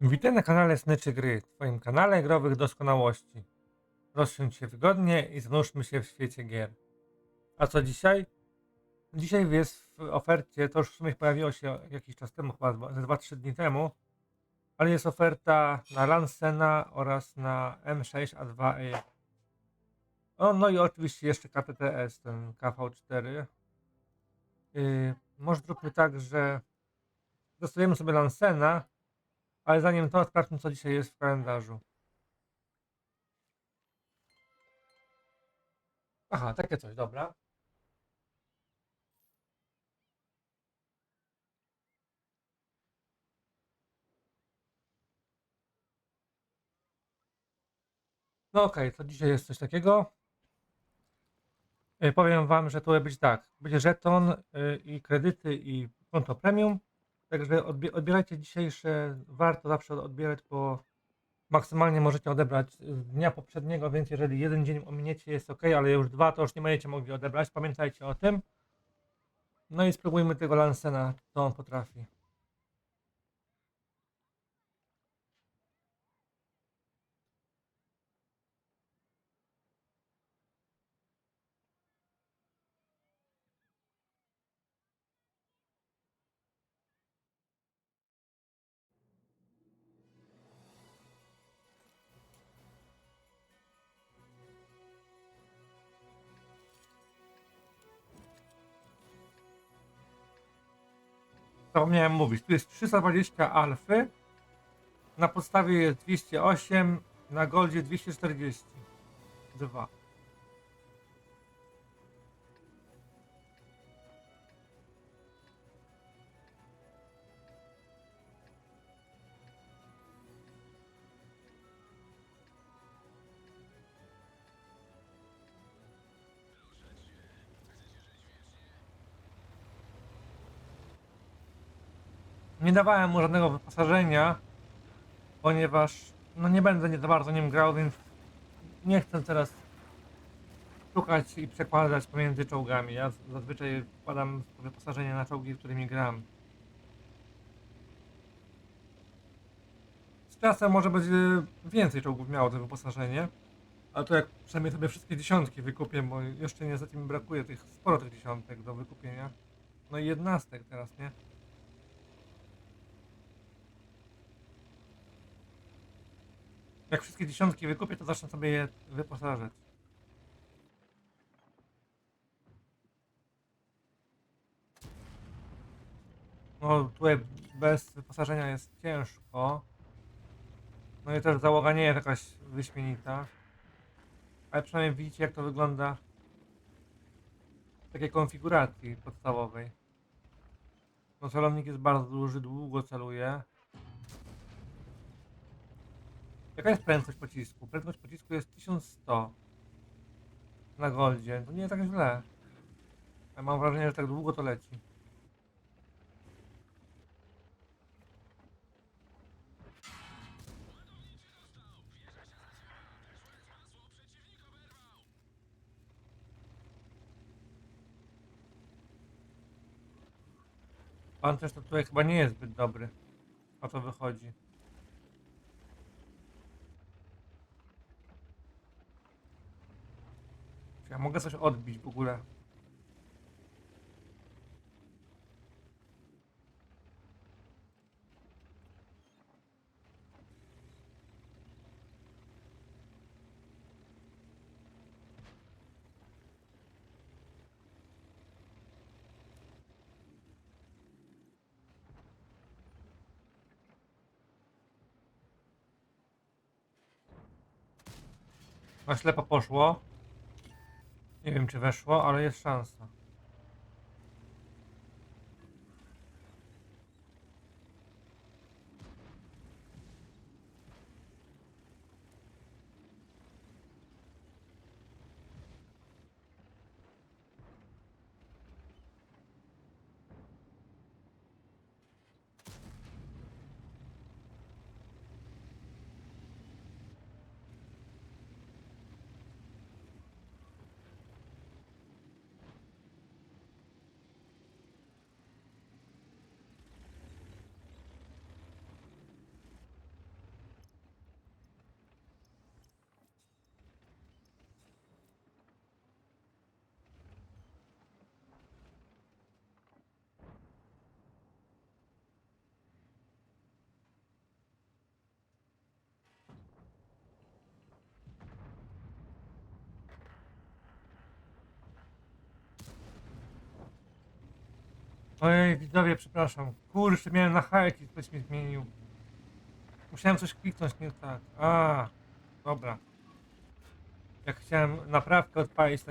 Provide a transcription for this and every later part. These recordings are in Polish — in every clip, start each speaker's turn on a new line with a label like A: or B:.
A: Witaj na kanale Smyczy Gry, twoim kanale growych doskonałości. Rozsiądź się wygodnie i zanurzmy się w świecie gier. A co dzisiaj? Dzisiaj jest w ofercie, to już w sumie pojawiło się jakiś czas temu, chyba dwa- ze 2-3 dni temu, ale jest oferta na Lancena oraz na M6A2E. O, no i oczywiście jeszcze KTTS, ten KV4. Yy, może zróbmy tak, że dostajemy sobie Lancena, ale zanim to, sprawdźmy, co dzisiaj jest w kalendarzu. Aha, takie coś, dobra. No okej, to dzisiaj jest coś takiego. Y, Powiem wam, że to będzie tak. Będzie żeton y, i kredyty i konto premium. Także odbie- odbierajcie dzisiejsze. Warto zawsze odbierać, bo maksymalnie możecie odebrać z dnia poprzedniego, więc jeżeli jeden dzień ominiecie jest ok, ale już dwa to już nie będziecie mogli odebrać. Pamiętajcie o tym. No i spróbujmy tego Lancena, co on potrafi. Zapomniałem mówić, tu jest 320 alfy, na podstawie jest 208, na goldzie 242. Nie dawałem mu żadnego wyposażenia, ponieważ no nie będę nie za bardzo nim grał, więc nie chcę teraz szukać i przekładać pomiędzy czołgami. Ja zazwyczaj wkładam wyposażenie na czołgi, którymi gram. Z czasem może będzie więcej czołgów miało to wyposażenie, ale to jak przynajmniej sobie wszystkie dziesiątki wykupię, bo jeszcze niestety mi brakuje tych sporo tych dziesiątek do wykupienia. No i jednastek teraz, nie? Jak wszystkie dziesiątki wykupię, to zacznę sobie je wyposażać. No tutaj bez wyposażenia jest ciężko. No i też załoga nie jest jakaś wyśmienita. Ale przynajmniej widzicie jak to wygląda w takiej konfiguracji podstawowej. No celownik jest bardzo duży, długo celuje. Jaka jest prędkość pocisku? Prędkość pocisku jest 1100 na goldzie. To nie jest tak źle. Ja mam wrażenie, że tak długo to leci. Pan też to tutaj chyba nie jest zbyt dobry. O to wychodzi. Ja mogę coś odbić w ogóle? Na ślepo poszło. Nie wiem czy weszło, ale jest szansa. Ojej, widzowie, przepraszam. Kurczę, miałem na hajki, ktoś mi zmienił. Musiałem coś kliknąć nie tak. A, dobra. Jak chciałem naprawkę odpalić,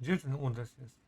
A: nacisnąłem niechcący zmianę pocisku. Gdzie ten udes jest?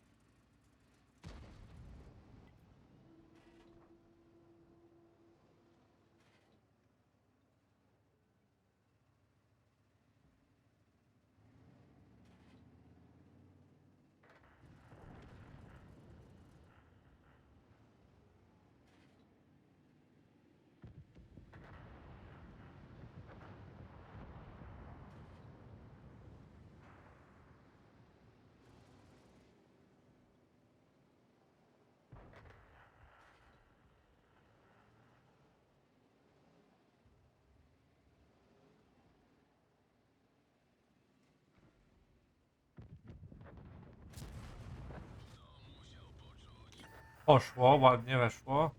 A: Poszło, ładnie weszło.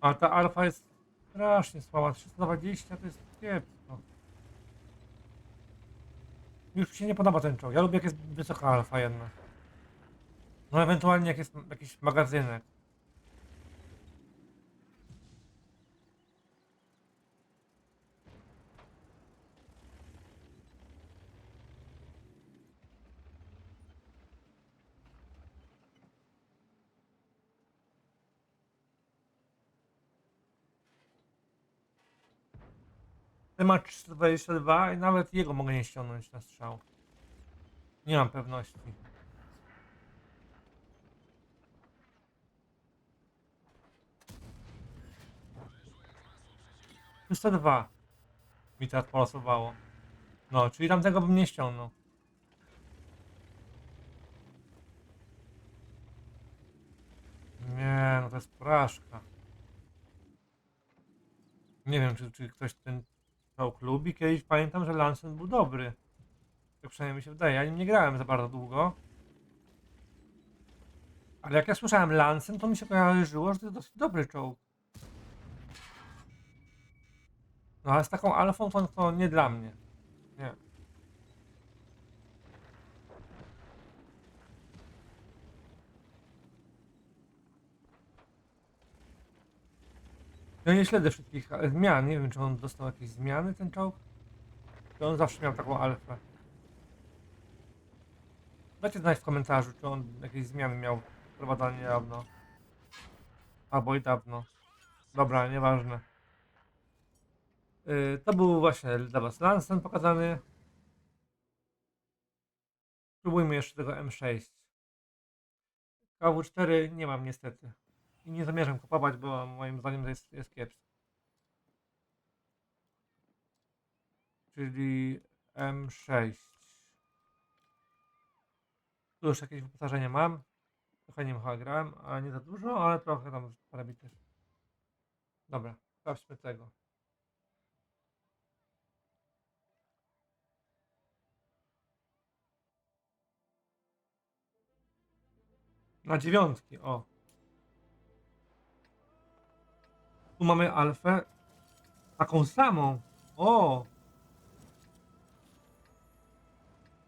A: A ta alfa jest strasznie słaba. 320 to jest kiepsko. Już się nie podoba ten czołg. Ja lubię jak jest wysoka alfa jedna. No ewentualnie jak jest jakiś magazynek. Ten ma 322 i nawet jego mogę nie ściągnąć na strzał. Nie mam pewności. Trzysta dwa mi teraz polosowało. No, czyli tamtego bym nie ściągnął. Nie, no to jest porażka. Nie wiem, czy, czy ktoś ten czołg lubi. Kiedyś pamiętam, że Lansen był dobry. Tak przynajmniej mi się wydaje. Ja nim nie grałem za bardzo długo. Ale jak ja słyszałem Lansen, to mi się kojarzyło, że to jest dosyć dobry czołg. No ale z taką alfą to, to nie dla mnie. Nie. Ja nie śledzę wszystkich e, zmian. Nie wiem, czy on dostał jakieś zmiany, ten czołg. Czy on zawsze miał taką alfę. Dajcie znać w komentarzu, czy on jakieś zmiany miał wprowadzone niedawno. Albo i dawno. Dobra, nieważne. Yy, to był właśnie dla was Lansen pokazany. Spróbujmy jeszcze tego M6. KW4 nie mam niestety. I nie zamierzam kupować, bo moim zdaniem to jest, jest kiepski. Czyli M6. Tu już jakieś wyposażenie mam. Trochę nim chyba grałem, ale nie za dużo, ale trochę tam parę bitew. Dobra, sprawdźmy tego. Na dziewiątki, o. Tu mamy alfę. Taką samą. O!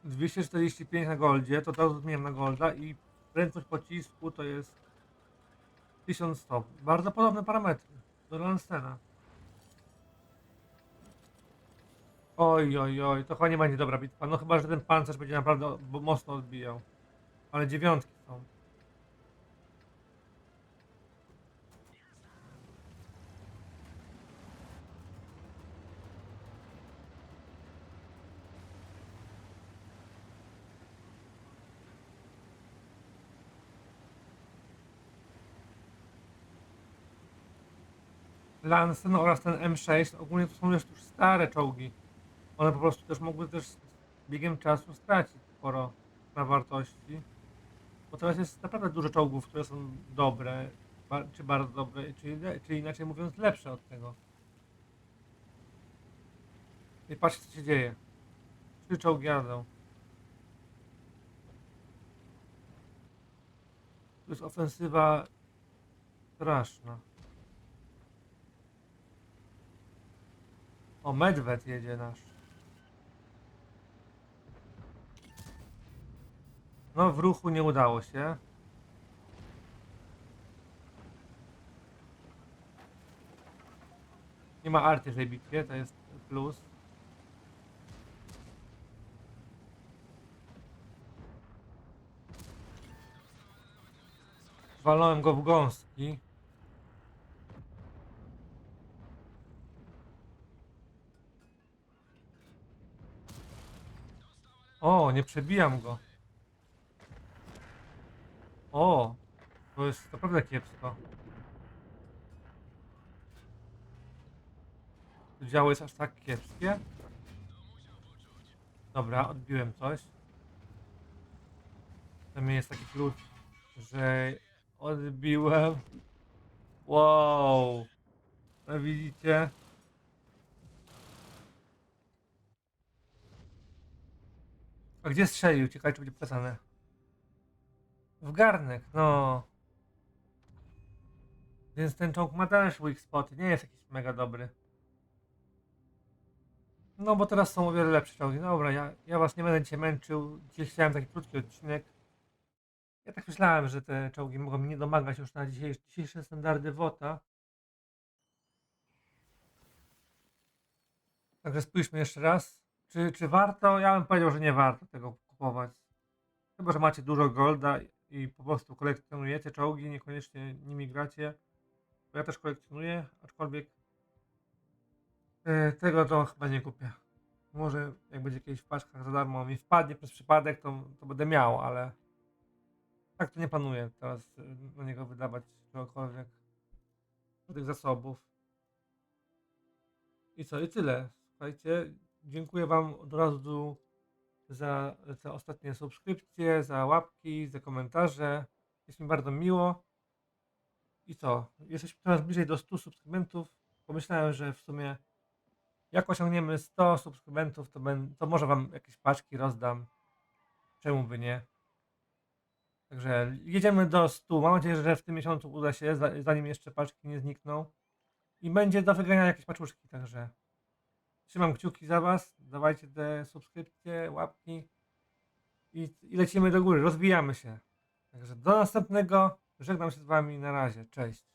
A: 245 na goldzie, to teraz zmieniam na golda i prędkość pocisku to jest 1100. Bardzo podobne parametry do Lansena. Oj, oj, oj, to chyba nie będzie dobra bitwa. No chyba, że ten pancerz będzie naprawdę mocno odbijał. Ale dziewiątki są. Lansen oraz ten M6 ogólnie to są już, stare czołgi. One po prostu też mogły też biegiem czasu straci sporo na wartości. Bo teraz jest naprawdę dużo czołgów, które są dobre, czy bardzo dobre, czy, czy inaczej mówiąc lepsze od tego. I patrzcie co się dzieje. Trzy czołgi jadą. To jest ofensywa straszna. O, medwed jedzie nasz. No, w ruchu nie udało się. Nie ma arty w tej bitwie, to jest plus. Walnąłem go w gąski. O, nie przebijam go. O, to jest naprawdę kiepsko. To Działo jest aż tak kiepskie. Dobra, odbiłem coś. To mnie jest taki klucz, że odbiłem. Wow. No widzicie? A gdzie strzelił? Ciekawe, czy będzie pokazane. W garnek, no. Więc ten czołg ma też weak spot. Nie jest jakiś mega dobry. No bo teraz są o wiele lepsze czołgi. Dobra, ja, ja was nie będę dzisiaj męczył. Dzisiaj chciałem taki krótki odcinek. Ja tak myślałem, że te czołgi mogą mi nie domagać już na dzisiejsze, dzisiejsze standardy WOTA. Także spójrzmy jeszcze raz. Czy, czy warto? Ja bym powiedział, że nie warto tego kupować. Chyba, że macie dużo golda i po prostu kolekcjonujecie czołgi, niekoniecznie nimi gracie. Bo ja też kolekcjonuję, aczkolwiek e, tego to chyba nie kupię. Może jak będzie kiedyś w paczkach za darmo mi wpadnie przez przypadek, to, to będę miał, ale tak to nie planuję teraz e, na niego wydawać czegokolwiek tych zasobów. I co, i tyle. Słuchajcie, dziękuję Wam od razu za te ostatnie subskrypcje, za łapki, za komentarze. Jest mi bardzo miło. I co? Jesteśmy coraz bliżej do 100 subskrybentów. Pomyślałem, że w sumie jak osiągniemy 100 subskrybentów, to, ben, to może Wam jakieś paczki rozdam. Czemu by nie? Także jedziemy do 100. Mam nadzieję, że w tym miesiącu uda się, za- zanim jeszcze paczki nie znikną. I będzie do wygrania jakieś paczuszki, także trzymam kciuki za Was. Dawajcie te subskrypcje, łapki i, i lecimy do góry, rozwijamy się. Także do następnego. Żegnam się z Wami. Na razie. Cześć.